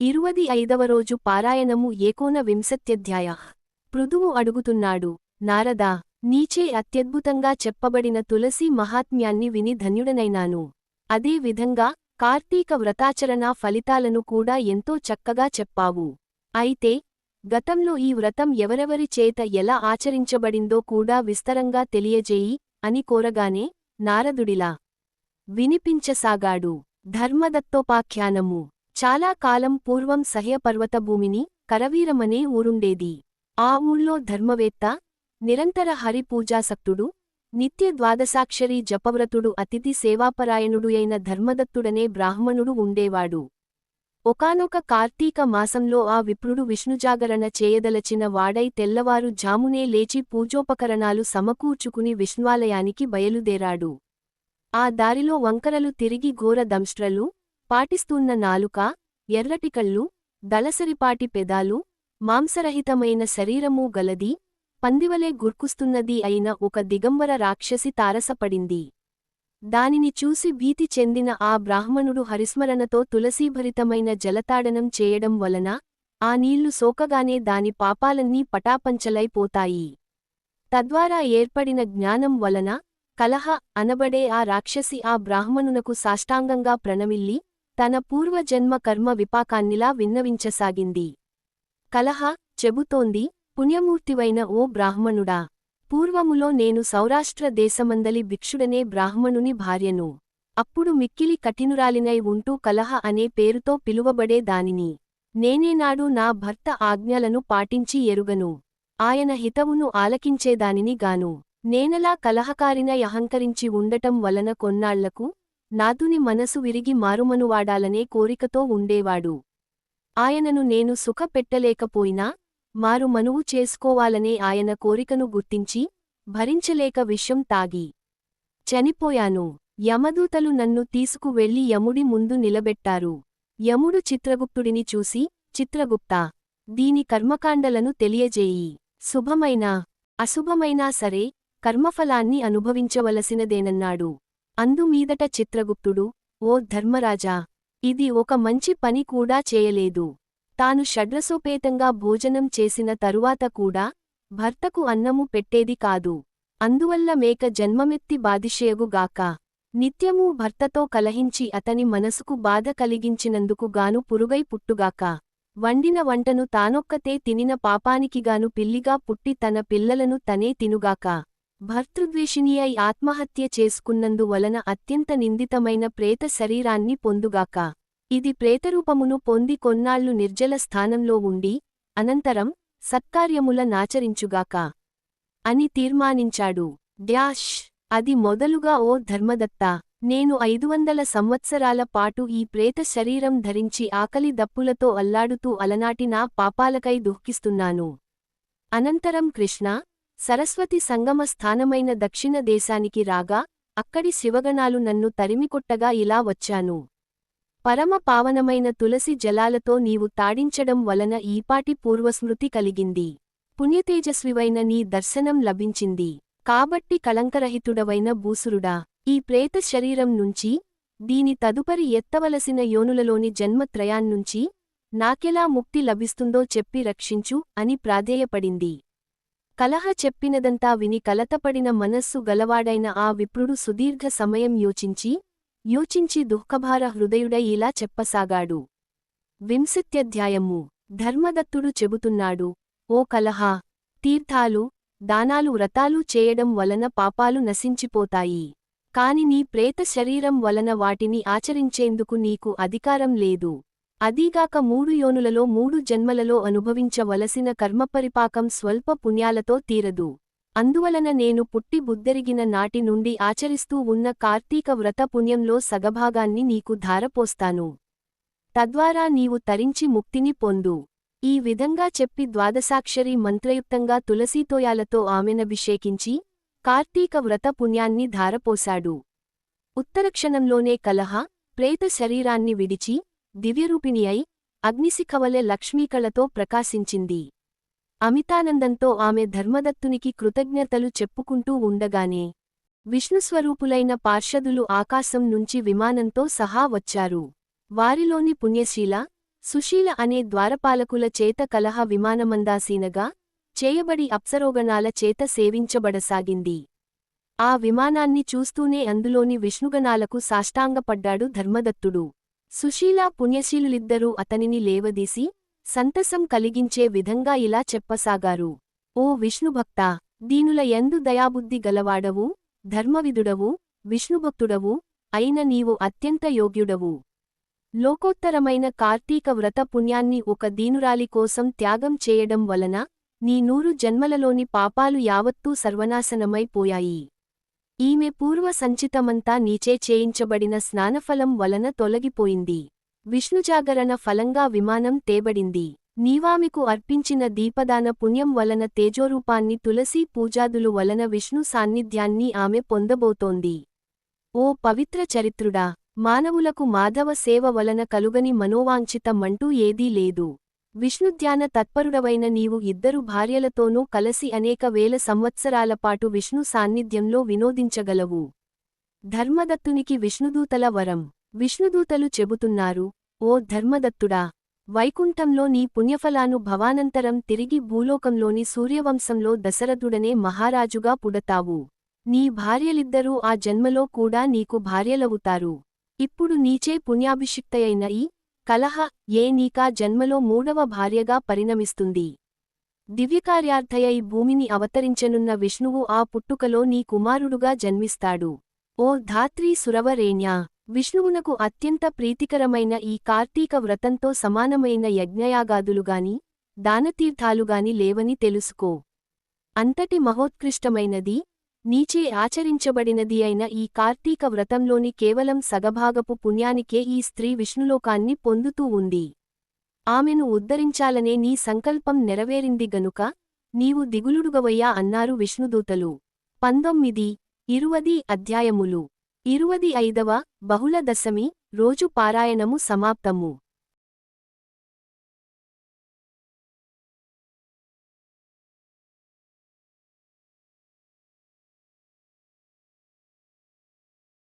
ఇరువది ఐదవ రోజు పారాయణము ఏకోన వింశత్యధ్యాయ. పృథువు అడుగుతున్నాడు నారదా నీచే అత్యద్భుతంగా చెప్పబడిన తులసి మహాత్మ్యాన్ని విని ధన్యుడనైనాను. అదే విధంగా కార్తీక వ్రతాచరణ ఫలితాలను కూడా ఎంతో చక్కగా చెప్పావు. అయితే గతంలో ఈ వ్రతం ఎవరెవరి చేత ఎలా ఆచరించబడిందో కూడా విస్తరంగా తెలియజేయి అని కోరగానే నారదుడిలా. వినిపించసాగాడు ధర్మదత్తోపాఖ్యానము చాలా కాలం పూర్వం సహ్యపర్వత భూమిని కరవీరమనే ఊరుండేది. ఆ ఊళ్ళో ధర్మవేత్త నిరంతర హరిపూజాసక్తుడు నిత్య ద్వాదశాక్షరి జపవ్రతుడు అతిథి సేవాపరాయణుడు అయిన ధర్మదత్తుడనే బ్రాహ్మణుడు ఉండేవాడు. ఒకానొక కార్తీక మాసంలో ఆ విప్రుడు విష్ణుజాగరణ చేయదలచిన వాడై తెల్లవారు జామునే లేచి పూజోపకరణాలు సమకూర్చుకుని విష్ణువాలయానికి బయలుదేరాడు. ఆ దారిలో వంకరలు తిరిగి ఘోర దంష్ట్రలు పాటిస్తున్న నాలుక ఎర్రటికళ్ళు దళసరిపాటి పెదాలు మాంసరహితమైన శరీరమూ గలది పందివలే గుర్కుస్తున్నది అయిన ఒక దిగంబర రాక్షసి తారసపడింది. దానిని చూసి భీతి చెందిన ఆ బ్రాహ్మణుడు హరిస్మరణతో తులసీభరితమైన జలతాడనం చేయడం వలన ఆ నీళ్ళు సోకగానే దాని పాపాలన్నీ పటాపంచలైపోతాయి తద్వారా ఏర్పడిన జ్ఞానం వలన కలహ అనబడే ఆ రాక్షసి ఆ బ్రాహ్మణునకు సాష్టాంగంగా ప్రణమిల్లి తన పూర్వజన్మ కర్మ విపాకాన్నిలా విన్నవించసాగింది. కలహ చెబుతోంది పుణ్యమూర్తివైన ఓ బ్రాహ్మణుడా. పూర్వములో నేను సౌరాష్ట్ర దేశమందలి భిక్షుడనే బ్రాహ్మణుని భార్యను. అప్పుడు మిక్కిలి కఠినురాలినై ఉంటూ కలహ అనే పేరుతో పిలువబడే దానిని. నేనేనాడు నా భర్త ఆజ్ఞలను పాటించి ఎరుగను. ఆయన హితవును ఆలకించేదానిని గాను. నేనలా కలహకారినై అహంకరించి ఉండటం వలన కొన్నాళ్ళకు నాతుని మనసు విరిగి మారుమనువాడాలనే కోరికతో ఉండేవాడు. ఆయనను నేను సుఖపెట్టలేకపోయినా మారు మనువు చేసుకోవాలనే ఆయన కోరికను గుర్తించి భరించలేక విషం తాగి. చనిపోయాను. యమదూతలు నన్ను తీసుకువెళ్ళి యముడి ముందు నిలబెట్టారు. యముడు చిత్రగుప్తుడిని చూసి చిత్రగుప్తా దీని కర్మకాండలను తెలియజేయి. శుభమైనా అశుభమైనా సరే కర్మఫలాన్ని అనుభవించవలసినదేనన్నాడు. అందుమీదట చిత్రగుప్తుడు ఓ ధర్మరాజా ఇది ఒక మంచి పని కూడా చేయలేదు. తాను షడ్రసోపేతంగా భోజనం చేసిన తరువాత కూడా భర్తకు అన్నము పెట్టేది కాదు. అందువల్ల మేక జన్మమెత్తి బాధిషేయగుగాక నిత్యమూ భర్తతో కలహించి అతని మనసుకు బాధ కలిగించినందుకు గాను పురుగై పుట్టుగాక. వండిన వంటను తానొక్కతే తినిన పాపానికిగాను పిల్లిగా పుట్టి తన పిల్లలను తనే తినుగాక. భర్తృద్వేషిణి అయి ఆత్మహత్య చేసుకున్నందువలన అత్యంత నిందితమైన ప్రేత శరీరాన్ని పొందుగాక. ఇది ప్రేతరూపమును పొంది కొన్నాళ్ళు నిర్జల స్థానంలో ఉండి అనంతరం సత్కార్యముల నాచరించుగాక. అని తీర్మానించాడు. డ్యాష్! అది మొదలుగా ఓ ధర్మదత్త నేను ఐదు వందల సంవత్సరాల పాటు ఈ ప్రేత శరీరం ధరించి ఆకలి దప్పులతో అల్లాడుతూ అలనాటి నా పాపాలకై దుఃఖిస్తున్నాను. అనంతరం కృష్ణ సరస్వతి సంగమ స్థానమైన దక్షిణ దేశానికి రాగా అక్కడి శివగణాలు నన్ను తరిమికొట్టగా ఇలా వచ్చాను. పరమ పావనమైన తులసి జలాలతో నీవు తాడించడం వలన ఈపాటి పూర్వస్మృతి కలిగింది. పుణ్యతేజస్వివైన నీ దర్శనం లభించింది. కాబట్టి కళంకరహితుడవైన భూసురుడా ఈ ప్రేత శరీరం నుంచి దీని తదుపరి ఎత్తవలసిన యోనులలోని జన్మత్రయాన్నుంచి నాకెలా ముక్తి లభిస్తుందో చెప్పి రక్షించు అని ప్రాధేయపడింది. కలహ చెప్పినదంతా విని కలతపడిన మనస్సు గలవాడైన ఆ విప్రుడు సుదీర్ఘ సమయం యోచించి యోచించి దుఃఖభార హృదయుడై ఇలా చెప్పసాగాడు. వింశత్యధ్యాయము. ధర్మదత్తుడు చెబుతున్నాడు ఓ కలహ! తీర్థాలు దానాలు వ్రతాలు చేయడం వలన పాపాలు నశించిపోతాయి. కాని నీ ప్రేత శరీరం వలన వాటిని ఆచరించేందుకు నీకు అధికారం లేదు. అదీగాక మూడు యోనులలో మూడు జన్మలలో అనుభవించవలసిన కర్మపరిపాకం స్వల్ప పుణ్యాలతో తీరదు. అందువలన నేను పుట్టి బుద్ధెరిగిన నాటి నుండి ఆచరిస్తూ ఉన్న కార్తీక వ్రత పుణ్యంలో సగభాగాన్ని నీకు ధారపోస్తాను. తద్వారా నీవు తరించి ముక్తిని పొందు. ఈ విధంగా చెప్పి ద్వాదశాక్షరి మంత్రయుక్తంగా తులసీతోయాలతో ఆమెనభిషేకించి కార్తీక వ్రత పుణ్యాన్ని ధారపోశాడు. ఉత్తరక్షణంలోనే కలహ ప్రేత శరీరాన్ని విడిచి దివ్యరూపిణి అయి అగ్నిశిఖవలె లక్ష్మీకళతో ప్రకాశించింది. అమితానందంతో ఆమె ధర్మదత్తునికి కృతజ్ఞతలు చెప్పుకుంటూ ఉండగానే విష్ణుస్వరూపులైన పార్షదులు ఆకాశం నుంచి విమానంతో సహా వచ్చారు. వారిలోని పుణ్యశీల సుశీల అనే ద్వారపాలకుల చేత కలహ విమానమందాసీనగా చేయబడి అప్సరోగణాల చేత సేవించబడసాగింది. ఆ విమానాన్ని చూస్తూనే అందులోని విష్ణుగణాలకు సాష్టాంగపడ్డాడు ధర్మదత్తుడు. సుశీలా పుణ్యశీలులిద్దరూ అతనిని లేవదీసి సంతసం కలిగించే విధంగా ఇలా చెప్పసాగారు. ఓ విష్ణుభక్తా దీనుల ఎందు దయాబుద్ధి గలవాడవు ధర్మవిదుడవు విష్ణుభక్తుడవు అయిన నీవు అత్యంత యోగ్యుడవు. లోకోత్తరమైన కార్తీక వ్రత పుణ్యాన్ని ఒక దీనురాలి కోసం త్యాగం చేయడం వలన నీ నూరు జన్మలలోని పాపాలు యావత్తూ సర్వనాశనమైపోయాయి ఈమె పూర్వ సంచితమంతా నీచే చేయించబడిన స్నానఫలం వలన తొలగిపోయింది. విష్ణుజాగరణ ఫలంగా విమానం తేబడింది. నీవామికు అర్పించిన దీపదాన పుణ్యం వలన తేజోరూపాన్ని తులసీ పూజాదులు వలన విష్ణు సాన్నిధ్యాన్ని ఆమె పొందబోతోంది. ఓ పవిత్ర చరిత్రుడా! మానవులకు మాధవ సేవ వలన కలుగని మనోవాంఛితమంటూ ఏదీ లేదు. విష్ణుధ్యాన తత్పరుడవైన నీవు ఇద్దరు భార్యలతోనూ కలసి అనేక వేల సంవత్సరాల పాటు విష్ణు సాన్నిధ్యంలో వినోదించగలవు. ధర్మదత్తునికి విష్ణుదూతల వరం. విష్ణుదూతలు చెబుతున్నారు ఓ ధర్మదత్తుడా! వైకుంఠంలో నీ పుణ్యఫలాను భవానంతరం తిరిగి భూలోకంలోని సూర్యవంశంలో దశరథుడనే మహారాజుగా పుడతావు. నీ భార్యలిద్దరూ ఆ జన్మలో కూడా నీకు భార్యలవుతారు. ఇప్పుడు నీచే పుణ్యాభిషిక్తయైన ఈ కలహ ఏ నీకా జన్మలో మూడవ భార్యగా పరిణమిస్తుంది. దివ్యకార్యార్థయై భూమిని అవతరించనున్న విష్ణువు ఆ పుట్టుకలో నీ కుమారుడుగా జన్మిస్తాడు. ఓ ధాత్రీ సురవరేణ్యా విష్ణువునకు అత్యంత ప్రీతికరమైన ఈ కార్తీక వ్రతంతో సమానమైన యజ్ఞయాగాదులుగాని దానతీర్థాలుగాని లేవని తెలుసుకో. అంతటి మహోత్కృష్టమైనది నీచే ఆచరించబడినది అయిన ఈ కార్తీక వ్రతంలోని కేవలం సగభాగపు పుణ్యానికే ఈ స్త్రీ విష్ణులోకాన్ని పొందుతూ ఉంది. ఆమెను ఉద్ధరించాలనే నీ సంకల్పం నెరవేరింది గనుక నీవు దిగులుడుగవయ్యా అన్నారు విష్ణుదూతలు. పంతొమ్మిది ఇరువది అధ్యాయములు. ఇరువది ఐదవ బహుళ దశమి రోజు పారాయణము సమాప్తము.